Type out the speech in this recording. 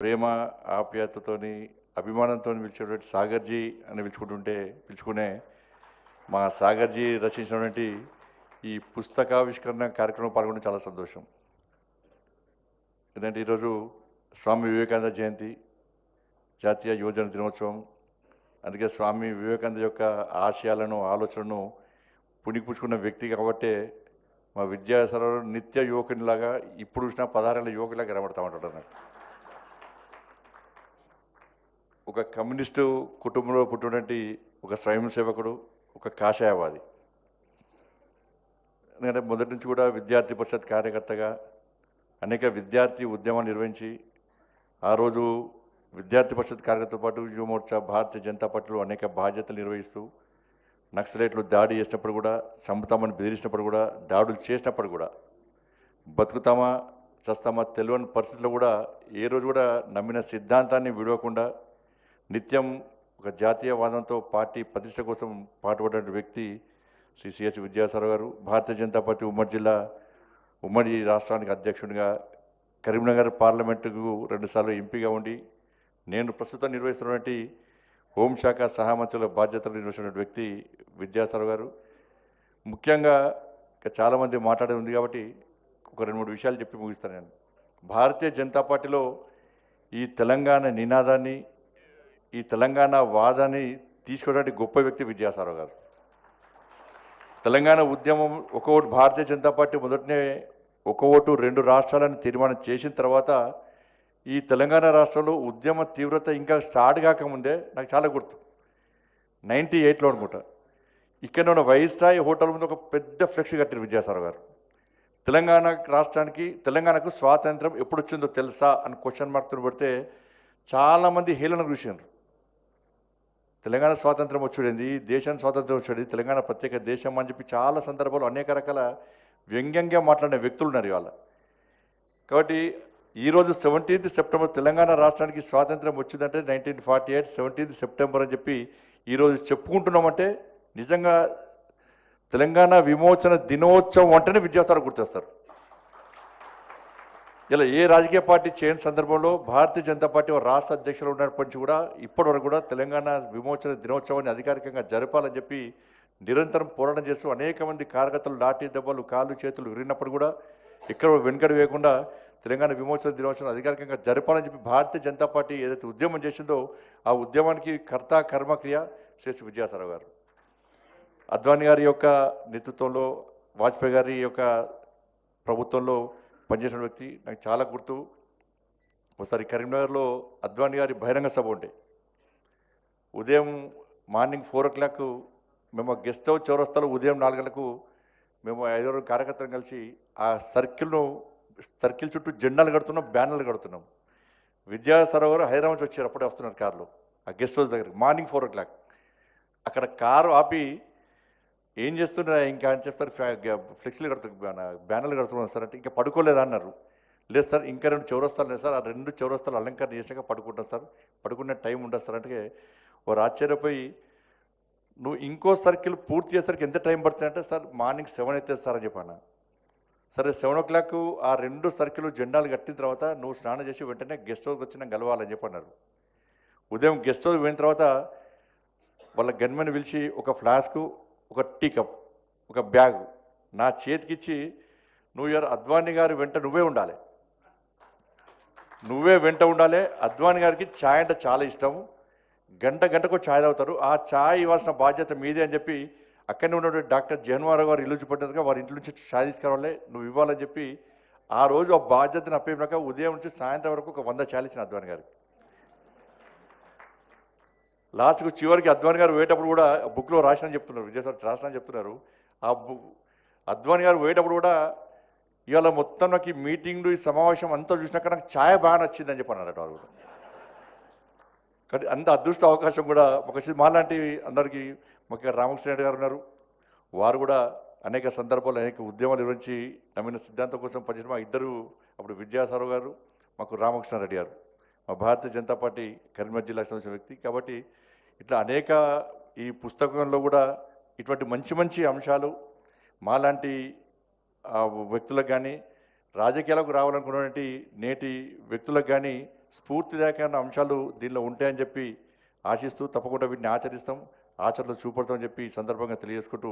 ప్రేమ ఆప్యాయతతోని అభిమానంతో పిలిచేటువంటి సాగర్జీ అని పిలుచుకుంటుంటే పిలుచుకునే మా సాగర్జీ రచించినటువంటి ఈ పుస్తకావిష్కరణ కార్యక్రమం పాల్గొనడం చాలా సంతోషం. ఎందుకంటే ఈరోజు స్వామి వివేకానంద జయంతి జాతీయ యువజన దినోత్సవం. అందుకే స్వామి వివేకానంద యొక్క ఆశయాలను ఆలోచనను పుణిపుచ్చుకున్న వ్యక్తి కాబట్టే మా విద్యాసరణ నిత్య యువకునిలాగా ఇప్పుడు చూసిన పదహారేళ్ళ యువకులాగా కనబడతా ఉంటాడు నాకు ఒక కమ్యూనిస్టు కుటుంబంలో పుట్టినటువంటి ఒక స్వయం సేవకుడు ఒక కాషాయవాది. ఎందుకంటే మొదటి నుంచి కూడా విద్యార్థి పరిషత్ కార్యకర్తగా అనేక విద్యార్థి ఉద్యమాలు నిర్వహించి ఆ రోజు విద్యార్థి పరిషత్ కార్యకర్తతో పాటు యువమోర్చా భారతీయ జనతా పార్టీలో అనేక బాధ్యతలు నిర్వహిస్తూ నక్సలైట్లు దాడి చేసినప్పుడు కూడా చంపుతామని బెదిరించినప్పుడు కూడా దాడులు చేసినప్పుడు కూడా బతుకుతామా చస్తామా తెలియని పరిస్థితుల్లో కూడా ఏ రోజు కూడా నమ్మిన సిద్ధాంతాన్ని విడవకుండా నిత్యం ఒక జాతీయవాదంతో పార్టీ ప్రతిష్ట కోసం పాటుపడిన వ్యక్తి శ్రీ సిహెచ్ విద్యాసాగర్ గారు భారతీయ జనతా పార్టీ ఉమ్మడి జిల్లా ఉమ్మడి రాష్ట్రానికి అధ్యక్షుడిగా కరీంనగర్ పార్లమెంటుకు రెండుసార్లు ఎంపీగా ఉండి నేను ప్రస్తుతం నిర్వహిస్తున్నటువంటి హోంశాఖ సహామంత్రుల బాధ్యతలు నిర్వహిస్తున్న వ్యక్తి విద్యాసాగర్ గారు. ముఖ్యంగా చాలామంది మాట్లాడేది ఉంది కాబట్టి ఒక రెండు మూడు విషయాలు చెప్పి ముగిస్తాను నేను. భారతీయ జనతా పార్టీలో ఈ తెలంగాణ నినాదాన్ని ఈ తెలంగాణ వాదాన్ని తీసుకోవడానికి గొప్ప వ్యక్తి విద్యాసారావు గారు. తెలంగాణ ఉద్యమం ఒక ఓటు భారతీయ జనతా పార్టీ మొదటనే ఒక ఓటు రెండు రాష్ట్రాలను తీర్మానం చేసిన తర్వాత ఈ తెలంగాణ రాష్ట్రంలో ఉద్యమ తీవ్రత ఇంకా స్టార్ట్ కాకముందే నాకు చాలా గుర్తు. నైంటీ ఎయిట్లో అనుకుంటా. ఇక్కడ ఉన్న వైస్రాయ్ హోటల్ ముందు ఒక పెద్ద ఫ్లెక్స్ కట్టారు విద్యాసారావు గారు. తెలంగాణ రాష్ట్రానికి తెలంగాణకు స్వాతంత్రం ఎప్పుడు వచ్చిందో తెలుసా అని క్వశ్చన్ మార్క్తో పెడితే చాలామంది హేళన చూసినారు తెలంగాణ స్వాతంత్రం వచ్చేది దేశానికి స్వాతంత్రం వచ్చేది తెలంగాణ ప్రత్యేక దేశం అని చెప్పి చాలా సందర్భాలు అనేక రకాల వ్యంగ్యంగా మాట్లాడిన వ్యక్తులు ఉన్నారు ఇవాళ. కాబట్టి ఈరోజు సెవెంటీన్త్ సెప్టెంబర్ తెలంగాణ రాష్ట్రానికి స్వాతంత్రం వచ్చిందంటే nineteen forty eight seventeenth September అని చెప్పి ఈరోజు చెప్పుకుంటున్నామంటే నిజంగా తెలంగాణ విమోచన దినోత్సవం అంటేనే విద్యార్థులు గుర్తొస్తారు. ఇలా ఏ రాజకీయ పార్టీ చేయని సందర్భంలో భారతీయ జనతా పార్టీ ఒక రాష్ట్ర అధ్యక్షులు ఉన్నప్పటి నుంచి కూడా ఇప్పటివరకు కూడా తెలంగాణ విమోచన దినోత్సవాన్ని అధికారికంగా జరపాలని చెప్పి నిరంతరం పోరాటం చేస్తూ అనేక మంది కార్యకర్తలు లాఠీ దెబ్బలు కాళ్ళు చేతులు విరిగినప్పుడు కూడా ఇక్కడ వెనుకడు వేయకుండా తెలంగాణ విమోచన దినోత్సవం అధికారికంగా జరపాలని చెప్పి భారతీయ జనతా పార్టీ ఏదైతే ఉద్యమం చేసిందో ఆ ఉద్యమానికి కర్త కర్మక్రియ శేషు విద్యాసాగర్ గారు. అద్వానీ గారి యొక్క నేతృత్వంలో వాజ్పేయి గారి యొక్క ప్రభుత్వంలో పనిచేసిన వ్యక్తి నాకు చాలా గుర్తు. ఒకసారి కరీంనగర్లో అద్వాని గారి బహిరంగ సభ ఉండే. ఉదయం మార్నింగ్ ఫోర్ ఓ క్లాక్ మేము గెస్ట్ హౌస్ చౌరస్తాలో ఉదయం నాలుగు గంటలకు మేము ఐదారు కార్యకర్తలు కలిసి ఆ సర్కిల్ను సర్కిల్ చుట్టూ జెండాలు కడుతున్నాం బ్యానర్లు కడుతున్నాం. విద్యా గారు హైదరాబాద్ నుంచి వచ్చారు అప్పుడే వస్తున్నారు కారులో ఆ గెస్ట్ హౌస్ దగ్గర మార్నింగ్ ఫోర్ ఓ క్లాక్. అక్కడ కారు ఆపి ఏం చేస్తున్నా ఇంకా అని చెప్తారు ఫ్లెక్సీలు కడుతున్నా బ్యానర్లు కడుతున్నాం సార్ అంటే ఇంకా పడుకోలేదా అన్నారు లేదు సార్ ఇంకా రెండు చౌరస్తాలు లేదు సార్. ఆ రెండు చౌరస్తాలు అలంకరణ చేసాక పడుకుంటాం సార్. పడుకునే టైం ఉండదు సార్ అంటే వారు ఆశ్చర్యపోయి నువ్వు ఇంకో సర్కిల్ పూర్తి చేసరికి ఎంత టైం పడుతుందంటే సార్ మార్నింగ్ సెవెన్ అవుతుంది సార్ అని చెప్పాను. సరే సెవెన్ ఓ క్లాక్ ఆ రెండు సర్కిల్ జెండాలు కట్టిన తర్వాత నువ్వు స్నానం చేసి వెంటనే గెస్ట్ హౌస్కి వచ్చి నాకు కలవాలని చెప్పన్నారు. ఉదయం గెస్ట్ హౌస్ పోయిన తర్వాత వాళ్ళ గన్మెన్ పిలిచి ఒక ఫ్లాస్కు ఒక టీ కప్ ఒక బ్యాగ్ నా చేతికిచ్చి నువ్వు ఇయర్ అద్వానీ గారి వెంట నువ్వే ఉండాలి. నువ్వే వెంట ఉండాలి. అద్వానీ గారికి ఛాయ్ అంటే చాలా ఇష్టం. గంట గంటకు ఛాయ్ తాగుతారు. ఆ ఛాయ్ ఇవ్వాల్సిన బాధ్యత మీదే అని చెప్పి అక్కడనే ఉన్నటువంటి డాక్టర్ జగన్మారావు గారు ఇల్లు చూపెట్టినట్టుగా వారి ఇంటి నుంచి ఛాయ్ తీసుకురావాలి నువ్వు ఇవ్వాలని చెప్పి ఆ రోజు ఆ బాధ్యతను అప్పయినాక ఉదయం నుంచి సాయంత్రం వరకు ఒక వంద ఛాయ్ ఇచ్చిన అద్వానీ గారికి. లాస్ట్కు చివరికి అద్వాని గారు పోయేటప్పుడు కూడా బుక్లో రాసిన చెప్తున్నారు విజయసార్ రాసిన చెప్తున్నారు. ఆ బుక్ అద్వాని గారు పోయేటప్పుడు కూడా ఇవాళ మొత్తం నాకు ఈ మీటింగ్లు ఈ సమావేశం అంతా చూసినాక నాకు ఛాయ బాగా నచ్చిందని చెప్పి అన్నారట వారు కూడా కానీ అంత అదృష్ట అవకాశం కూడా ఒక మాలాంటి అందరికీ ముఖ్యంగా రామకృష్ణ రెడ్డి గారు ఉన్నారు. వారు కూడా అనేక సందర్భాల్లో అనేక ఉద్యమాలు నిర్వహించి నమ్మిన సిద్ధాంతం కోసం పనిచేసిన మా ఇద్దరు అప్పుడు విద్యాసారావు గారు మాకు రామకృష్ణారెడ్డి గారు. మా భారతీయ జనతా పార్టీ కరీంనగర్ జిల్లాకు సంబంధించిన వ్యక్తి. కాబట్టి ఇట్లా అనేక ఈ పుస్తకంలో కూడా ఇటువంటి మంచి మంచి అంశాలు మాలాంటి వ్యక్తులకు కానీ రాజకీయాలకు రావాలనుకున్నటువంటి నేటి వ్యక్తులకు కానీ స్ఫూర్తిదాయకమైన అంశాలు దీనిలో ఉంటాయని చెప్పి ఆశిస్తూ తప్పకుండా వీటిని ఆచరిస్తాం ఆచరణలో చూపడతామని చెప్పి ఈ సందర్భంగా తెలియజేసుకుంటూ